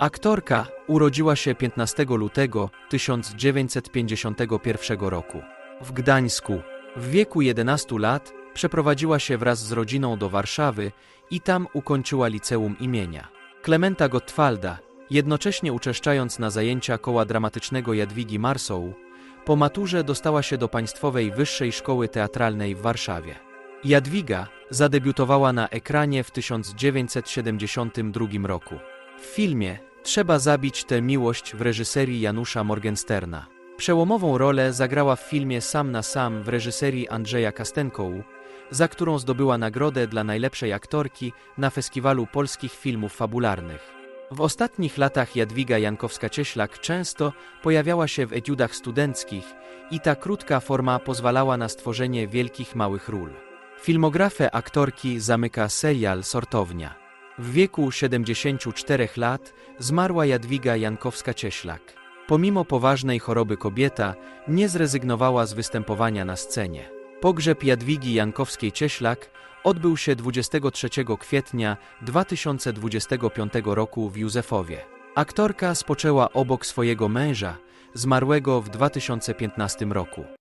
Aktorka urodziła się 15 lutego 1951 roku w Gdańsku. W wieku 11 lat przeprowadziła się wraz z rodziną do Warszawy i tam ukończyła liceum imienia Klementa Gottwalda, jednocześnie uczęszczając na zajęcia koła dramatycznego Jadwigi Marsoł. Po maturze dostała się do Państwowej Wyższej Szkoły Teatralnej w Warszawie. Jadwiga zadebiutowała na ekranie w 1972 roku. W filmie Trzeba zabić tę miłość w reżyserii Janusza Morgensterna. Przełomową rolę zagrała w filmie Sam na sam w reżyserii Andrzeja Kastenkołu, za którą zdobyła nagrodę dla najlepszej aktorki na Festiwalu Polskich Filmów Fabularnych. W ostatnich latach Jadwiga Jankowska-Cieślak często pojawiała się w etiudach studenckich i ta krótka forma pozwalała na stworzenie wielkich małych ról. Filmografę aktorki zamyka serial Sortownia. W wieku 74 lat zmarła Jadwiga Jankowska-Cieślak. Pomimo poważnej choroby kobieta nie zrezygnowała z występowania na scenie. Pogrzeb Jadwigi Jankowskiej-Cieślak odbył się 23 kwietnia 2025 roku w Józefowie. Aktorka spoczęła obok swojego męża, zmarłego w 2015 roku.